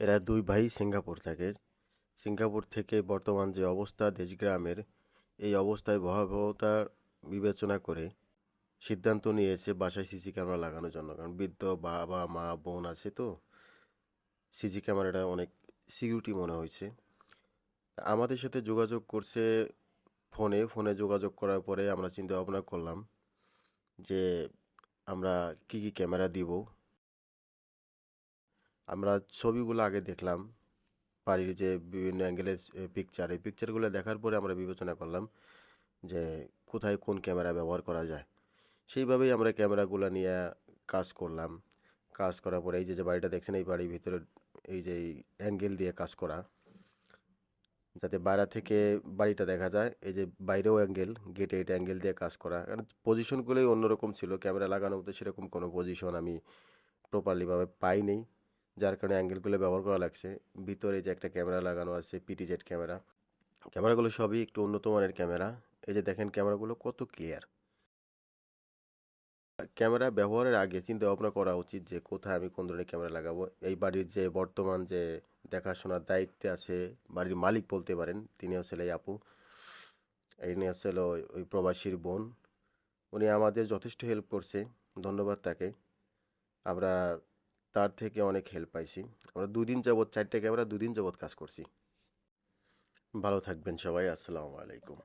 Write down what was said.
এরা দুই ভাই সিঙ্গাপুর থাকে। সিঙ্গাপুর থেকে বর্তমান যে অবস্থা দেশগ্রামের এই অবস্থায় ভয়াবহতা বিবেচনা করে সিদ্ধান্ত নিয়েছে বাসায় সিসি ক্যামেরা লাগানোর জন্য। কারণ বৃদ্ধ বাবা, মা, বোন আছে তো, সিসি ক্যামেরাটা অনেক সিকিউরিটি মনে হয়েছে। আমাদের সাথে যোগাযোগ করছে ফোনে। ফোনে যোগাযোগ করার পরে আমরা চিন্তা ভাবনা করলাম যে আমরা কি কি ক্যামেরা দিব। আমরা ছবিগুলো আগে দেখলাম, বাড়ির যে বিভিন্ন অ্যাঙ্গেলের পিকচার এই পিকচারগুলো দেখার পরে আমরা বিবেচনা করলাম যে কোথায় কোন ক্যামেরা ব্যবহার করা যায়। সেইভাবেই আমরা ক্যামেরাগুলো নিয়ে কাজ করলাম। কাজ করার পরে এই যে যে বাড়িটা দেখছেন, এই বাড়ির ভিতরে এই যে অ্যাঙ্গেল দিয়ে কাজ করা, যাতে বাইরে থেকে বাড়িটা দেখা যায়। এই যে বাইরেও অ্যাঙ্গেল গেটে এটা অ্যাঙ্গেল দিয়ে কাজ করা। কারণ পজিশনগুলোই অন্যরকম ছিল। ক্যামেরা লাগানোর মতো সেরকম কোনো পজিশন আমি প্রপারলিভাবে পাইনি। যার কারণে অ্যাঙ্গেলগুলো ব্যবহার করা লাগছে। ভিতরে যে একটা ক্যামেরা লাগানো আছে পিটিজেড ক্যামেরা ক্যামেরাগুলো সবই একটু উন্নত মানের ক্যামেরা এই যে দেখেন ক্যামেরাগুলো কত ক্লিয়ার ক্যামেরা ব্যবহারের আগে চিন্তা ভাবনা করা উচিত যে কোথায় আমি কোন ধরনের ক্যামেরা লাগাবো। এই বাড়ির যে বর্তমান যে দেখাশোনার দায়িত্বে আছে, বাড়ির মালিক বলতে পারেন, তিনি হচ্ছে এই আপু। ইনি হচ্ছে হলো ওই প্রবাসীর বোন। উনি আমাদের যথেষ্ট হেল্প করছে। ধন্যবাদ তাকে। আমরা তার থেকে অনেক হেল্প পাইছি। আমরা দুদিন যাবৎ চারটে ক্যামেরা, দুদিন যাবৎ কাজ করছি। ভালো থাকবেন সবাই, আসসালামু আলাইকুম।